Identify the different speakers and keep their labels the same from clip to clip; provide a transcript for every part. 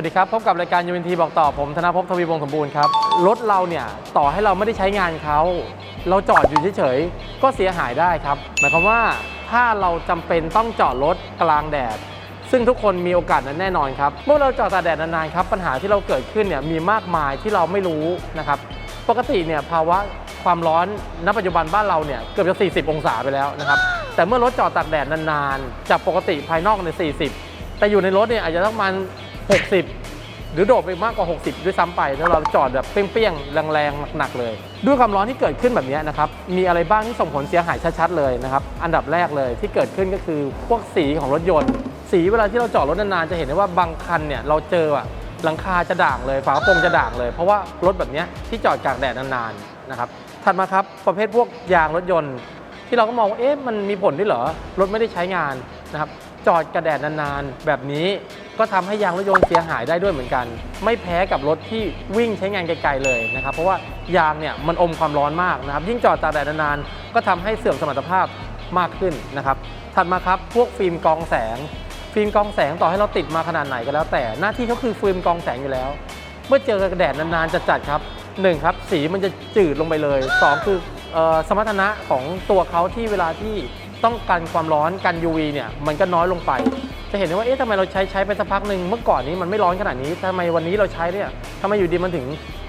Speaker 1: วัสดีครับ พบกับรายการยูเนทีบอกต่อผมธนภพทวีวงศ์สมบูรณ์ครับ รถเราเนี่ย ต่อให้เราไม่ได้ใช้งานเขา เราจอดอยู่เฉยๆ ก็เสียหายได้ครับ หมายความว่าถ้าเราจำเป็นต้องจอดรถกลางแดด ซึ่งทุกคนมีโอกาสนั้นแน่นอนครับ เมื่อเราจอดตากแดดนานๆครับ ปัญหาที่เราเกิดขึ้นเนี่ยมีมากมายที่เราไม่รู้นะครับ ปกติเนี่ยภาวะความร้อนณปัจจุบันบ้านเราเนี่ยเกือบจะ 40 องศาไปแล้วนะครับแต่เมื่อรถจอดตากแดดนานๆจากปกติภายนอกใน 40 แต่อยู่ในรถเนี่ยอาจจะต้องมาณ 60 หรือโดดไปมากกว่า 60 ด้วยซ้ำไปถ้าเราจอดแบบเปรี้ยงๆแรงๆหนักๆเลย ด้วยความร้อนที่เกิดขึ้นแบบนี้นะครับมีอะไรบ้างที่ส่งผลเสียหายชัดๆเลยนะครับอันดับแรกเลยที่เกิดขึ้นก็คือพวกสีของรถยนต์ สีเวลาที่เราจอดรถนานๆจะเห็นได้ว่าบางคันเนี่ยเราเจออะหลังคาจะด่างเลยฝากระโปรงจะด่างเลย เพราะว่ารถแบบนี้ที่จอดกลางแดดนานๆนะครับถัดมาครับประเภทพวกยางรถยนต์ ที่เราก็มองว่าเอ๊ะมันมีผลด้วยเหรอรถไม่ได้ใช้งานนะครับจอดกระแดดนานๆ แบบนี้ ก็ทำให้ยางรถยนต์เสียหายได้ด้วยเหมือนกัน ไม่แพ้กับรถที่วิ่งใช้งานไกลๆเลยนะครับ เพราะว่ายางเนี่ยมันอมความร้อนมากนะครับ ยิ่งจอดตากแดดนานๆก็ทำให้เสื่อมสมรรถภาพมากขึ้นนะครับ ถัดมาครับพวกฟิล์มกองแสง ฟิล์มกองแสงต่อให้เราติดมาขนาดไหนก็แล้ว แต่หน้าที่เขาคือฟิล์มกองแสงอยู่แล้ว เมื่อเจอกระแดดนานๆจะจัดครับหนึ่งครับสีมันจะจืดลงไปเลยสองคือออสมรรถนะของตัวเขาที่เวลาที่ต้องกันความร้อนกัน UV เนี่ยมันก็น้อยลงไป จะเห็นได้ว่าเอ๊ะทำไมเราใช้ใช้ไปสักพักหนึ่งเมื่อก่อนนี้มันไม่ร้อนขนาดนี้ทำไมวันนี้เราใช้เนี่ยทำไมอยู่ดีมันถึง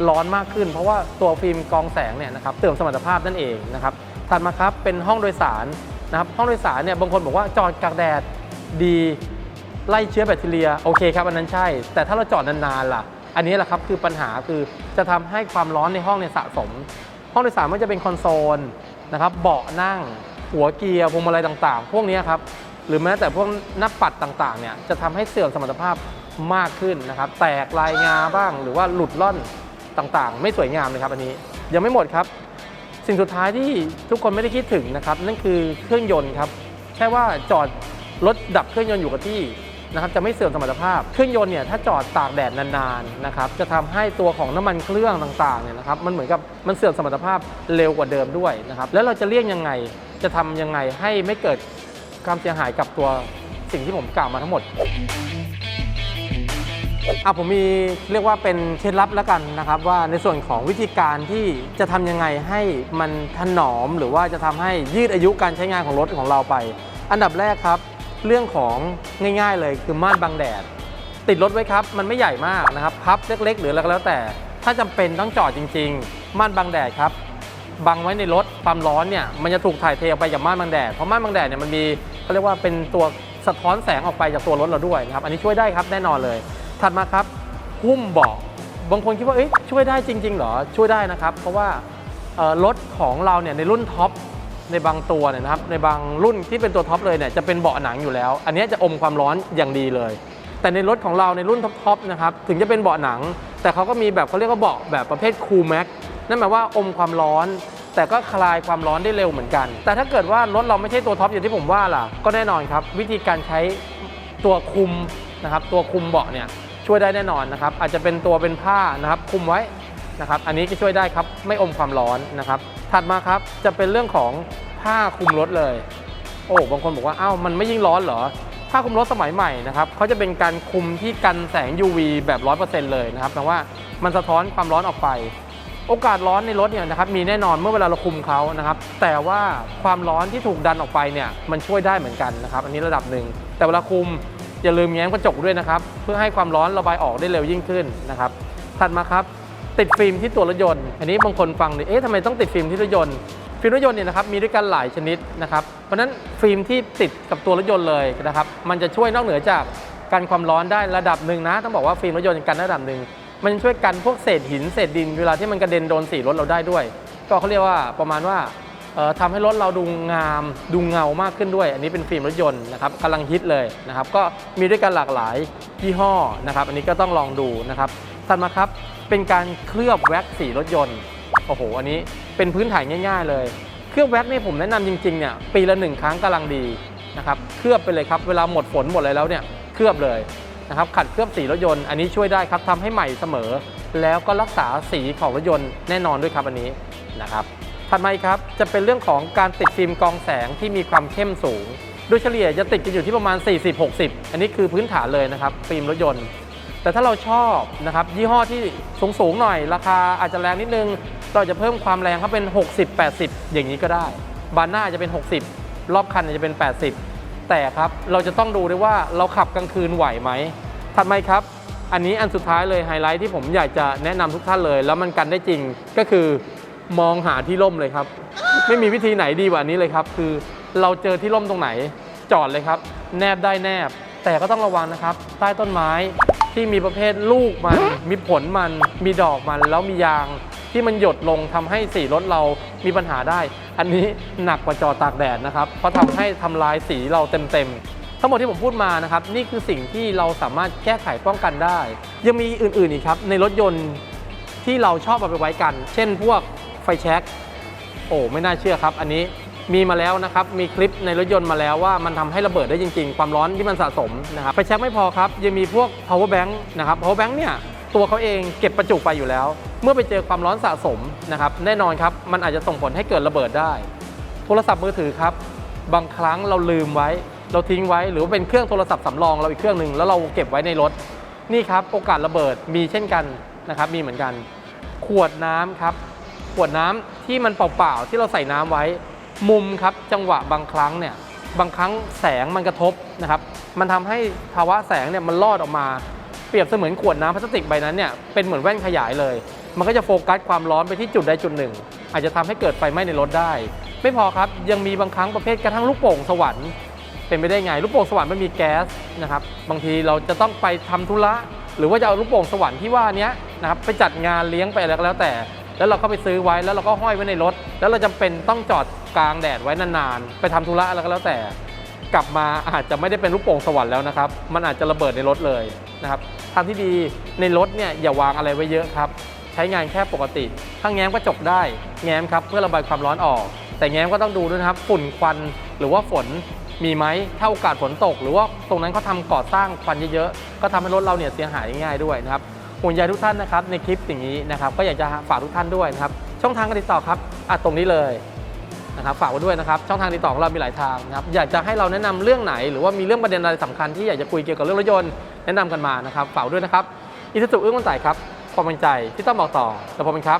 Speaker 1: ร้อนมากขึ้น เพราะว่าตัวฟิล์มกองแสงเนี่ยนะครับเสื่อมสมรรถภาพนั่นเองนะครับถัดมาครับเป็นห้องโดยสารนะครับห้องโดยสารเนี่ยบางคนบอกว่าจอดกลางแดดดีไล่เชื้อแบคทีเรียโอเคครับอันนั้นใช่ แต่ถ้าเราจอดนานๆล่ะ อันนี้แหละครับคือปัญหาคือจะทำให้ความร้อนในห้องเนี่ยสะสม ห้องโดยสารมันจะเป็นคอนโซลนะครับเบาะนั่ง หัวเกียร์พวงมาลัยต่างๆ พวกนี้ครับ หรือแม้แต่พวกหน้าปัดต่างๆเนี่ยจะทำให้เสื่อมสมรรถภาพมากขึ้นนะครับ แตกลายงาบ้างหรือว่าหลุดล่อนต่างๆ ไม่สวยงามเลยครับอันนี้ ยังไม่หมดครับ สิ่งสุดท้ายที่ทุกคนไม่ได้คิดถึงนะครับ นั่นคือเครื่องยนต์ครับแค่ว่าจอดรถดับเครื่องยนต์อยู่กับที่นะครับจะไม่เสื่อมสมรรถภาพ เครื่องยนต์เนี่ยถ้าจอดตากแดดนานๆนะครับจะทำให้ตัวของน้ำมันเครื่องต่างๆเนี่ยนะครับมันเหมือนกับมันเสื่อมสมรรถภาพเร็วกว่าเดิมด้วยนะครับแล้วเราจะเลี่ยงยังไงจะทำยังไงให้ไม่เกิด ความเสียหายกับตัวสิ่งที่ผมกล่าวมาทั้งหมดอะผมมีเรียกว่าเป็นเคล็ดลับแล้วกันนะครับ ว่าในส่วนของวิธีการที่จะทำยังไงให้มันถนอม หรือว่าจะทำให้ยืดอายุการใช้งานของรถของเราไป อันดับแรกครับ เรื่องของง่ายๆเลยคือม่านบังแดด ติดรถไว้ครับ มันไม่ใหญ่มากนะครับ พับเล็ก ๆ หรืออะไรก็แล้วแต่ ถ้าจำเป็นต้องจอดจริง ๆ ม่านบังแดดครับบังไว้ในรถความร้อนเนี่ยมันจะถูกถ่ายเทออกไปจากม่านบังแดดเพราะม่านบังแดดเนี่ยมันมี เขาเรียกว่าเป็นตัวสะท้อนแสงออกไปจากตัวรถเราด้วยนะครับ อันนี้ช่วยได้ครับแน่นอนเลย ถัดมาครับหุ้มเบาะบางคนคิดว่าเอ๊ะช่วยได้จริง ๆ เหรอ ช่วยได้นะครับ เพราะว่ารถของเราเนี่ยในรุ่นท็อปในบางตัวเนี่ยนะครับในบางรุ่นที่เป็นตัวท็อปเลยเนี่ยจะเป็นเบาะหนังอยู่แล้ว อันนี้จะอมความร้อนอย่างดีเลย แต่ในรถของเราในรุ่นท็อปๆนะครับถึงจะเป็นเบาะหนัง แต่เขาก็มีแบบเขาเรียกว่าเบาะแบบประเภทคูลแม็กนั่นหมายว่าอมความร้อน แต่ก็คลายความร้อนได้เร็วเหมือนกัน แต่ถ้าเกิดว่ารถเราไม่ใช่ตัวท็อปอย่างที่ผมว่าล่ะ ก็แน่นอนครับ วิธีการใช้ตัวคุมนะครับ ตัวคุมเบาะเนี่ยช่วยได้แน่นอนนะครับ อาจจะเป็นตัวเป็นผ้านะครับคุมไว้นะครับ อันนี้ก็ช่วยได้ครับไม่อมความร้อนนะครับ ถัดมาครับจะเป็นเรื่องของผ้าคุมรถเลย โอ้บางคนบอกว่าอ้าวมันไม่ยิ่งร้อนเหรอผ้าคลุมรถสมัยใหม่นะครับเขาจะเป็นการคุมที่กันแสง UV แบบ 100%เลยนะครับแปลว่ามันสะท้อนความร้อนออกไป โอกาสร้อนในรถเนี่ยนะครับมีแน่นอนเมื่อเวลาเราคุมเขานะครับแต่ว่าความร้อนที่ถูกดันออกไปเนี่ยมันช่วยได้เหมือนกันนะครับอันนี้ระดับหนึ่งแต่เวลาคุมอย่าลืมแง้มกระจกด้วยนะครับเพื่อให้ความร้อนระบายออกได้เร็วยิ่งขึ้นนะครับถัดมาครับติดฟิล์มที่ตัวรถยนต์ อันนี้บางคนฟังเลยเอ๊ะทำไมต้องติดฟิล์มที่รถยนต์ ฟิล์มรถยนต์เนี่ยนะครับมีด้วยกันหลายชนิดนะครับ เพราะนั้นฟิล์มที่ติดกับตัวรถยนต์เลยนะครับ มันจะช่วยนอกเหนือจากกันความร้อนได้ระดับหนึ่งนะ ต้องบอกว่าฟิล์มรถยนต์กันระดับหนึ่ง มันช่วยกันพวกเศษหินเศษดินเวลาที่มันกระเด็นโดนสีรถเราได้ด้วย ก็เขาเรียกว่าประมาณว่าเอ่อทำให้รถเราดูงามดูเงามากขึ้นด้วย อันนี้เป็นฟิล์มรถยนต์นะครับกำลังฮิตเลยนะครับ ก็มีด้วยกันหลากหลายยี่ห้อนะครับ อันนี้ก็ต้องลองดูนะครับถัดมาครับเป็นการเคลือบแว็กซ์สีรถยนต์โอ้โหอันนี้เป็นพื้นฐานง่าย ๆ เลย เคลือบแว็กซ์นี่ผมแนะนำจริงๆเนี่ยปีละหนึ่งครั้งกำลังดีนะครับเคลือบไปเลยครับเวลาหมดฝนหมดอะไรแล้วเนี่ยเคลือบเลย นะครับขัดเคลือบสีรถยนต์อันนี้ช่วยได้ครับทำให้ใหม่เสมอ แล้วก็รักษาสีของรถยนต์แน่นอนด้วยครับอันนี้นะครับถัดมาครับจะเป็นเรื่องของการติดฟิล์มกองแสงที่มีความเข้มสูง โดยเฉลี่ยจะติดกันอยู่ที่ประมาณ 40-60 อันนี้คือพื้นฐานเลยนะครับฟิล์มรถยนต์ แต่ถ้าเราชอบนะครับยี่ห้อที่สูงสูงๆหน่อย ราคาอาจจะแรงนิดนึง เราจะเพิ่มความแรงเขาเป็น 60 80 อย่างนี้ก็ได้ บานหน้าจะเป็น 60 รอบคันจะเป็น 80 แต่ครับเราจะต้องดูด้วยว่าเราขับกลางคืนไหวไหมถัดมาครับ อันนี้อันสุดท้ายเลยไฮไลท์ที่ผมอยากจะแนะนำทุกท่านเลย แล้วมันกันได้จริงก็คือมองหาที่ร่มเลยครับ ไม่มีวิธีไหนดีกว่านี้เลยครับ คือเราเจอที่ร่มตรงไหนจอดเลยครับ แนบได้แนบ แต่ก็ต้องระวังนะครับ ใต้ต้นไม้ที่มีประเภทลูกมัน มีผลมัน มีดอกมันแล้วมียางที่มันหยดลงทำให้สีรถเรา มีปัญหาได้ อันนี้หนักกว่าจอตากแดดนะครับ เพราะทำให้ทำลายสีเราเต็มๆ ทั้งหมดที่ผมพูดมานะครับ นี่คือสิ่งที่เราสามารถแก้ไขป้องกันได้ ยังมีอื่นๆอีกครับ ในรถยนต์ที่เราชอบเอาไปไว้กัน เช่นพวกไฟแช็กโอ้ไม่น่าเชื่อครับ อันนี้มีมาแล้วนะครับ มีคลิปในรถยนต์มาแล้วว่ามันทำให้ระเบิดได้จริงๆ ความร้อนที่มันสะสมนะครับไฟแช็กไม่พอครับ ยังมีพวก power bank นะครับ power bank เนี่ย ตัวเขาเองเก็บประจุไฟอยู่แล้ว เมื่อไปเจอความร้อนสะสมนะครับ แน่นอนครับ มันอาจจะส่งผลให้เกิดระเบิดได้ โทรศัพท์มือถือครับ บางครั้งเราลืมไว้ เราทิ้งไว้ หรือว่าเป็นเครื่องโทรศัพท์สำรองเราอีกเครื่องหนึ่งแล้วเราเก็บไว้ในรถ นี่ครับ โอกาสระเบิดมีเช่นกันนะครับ มีเหมือนกัน ขวดน้ำครับ ขวดน้ำที่มันเปล่าๆที่เราใส่น้ำไว้ มุมครับ จังหวะบางครั้งเนี่ย บางครั้งแสงมันกระทบนะครับ มันทำให้ภาวะแสงเนี่ยมันลอดออกมา เปรียบเสมือนขวดน้ำพลาสติกใบนั้นเนี่ย เป็นเหมือนแว่นขยายเลย มันก็จะโฟกัสความร้อนไปที่จุดใดจุดหนึ่ง อาจจะทำให้เกิดไฟไหม้ในรถได้ ไม่พอครับยังมีบางครั้งประเภทกระทั่งลูกโป่งสวรรค์เป็นไปได้ไงลูกโป่งสวรรค์มันมีแก๊สนะครับบางทีเราจะต้องไปทำธุระหรือว่าจะเอาลูกโป่งสวรรค์ที่ว่านี้นะครับไปจัดงานเลี้ยงไปอะไรก็แล้วแต่ แล้วเราก็ไปซื้อไว้แล้วเราก็ห้อยไว้ในรถ แล้วเราจำเป็นต้องจอดกลางแดดไว้นานๆ ไปทำธุระอะไรก็แล้วแต่ กลับมาอาจจะไม่ได้เป็นลูกโป่งสวรรค์แล้วนะครับมันอาจจะระเบิดในรถเลยนะครับทางที่ดีในรถเนี่ยอย่าวางอะไรไว้เยอะครับ ช้งานแค่ปกติ ถ้าแง้มกระจกได้ แง้มครับเพื่อระบายความร้อนออก แต่แง้มก็ต้องดูด้วยนะครับ ฝุ่นควันหรือว่าฝนมีไหมถ้าโอกาสฝนตก หรือว่าตรงนั้นเขาทำก่อสร้างควันเยอะๆ ก็ทำให้รถเราเนี่ยเสียหายง่ายๆด้วยนะครับห่วงใยทุกท่านนะครับในคลิปอย่างนี้นะครับก็อยากจะฝากทุกท่านด้วยนะครับช่องทางการติดต่อครับอะตรงนี้เลยนะครับฝากไว้ด้วยนะครับช่องทางติดต่อของเรามีหลายทางนะครับอยากจะให้เราแนะนำเรื่องไหน หรือว่ามีเรื่องประเด็นอะไรสำคัญที่อยากจะคุยเกี่ยวกับเรื่องรถยนต์แนะนำกันมานะครับฝากด้วยนะครับอิสุสุอึ้งมันไต่ครับ ความมั่นใจที่ต้องบอกต่อแต่ผมเป็นครับ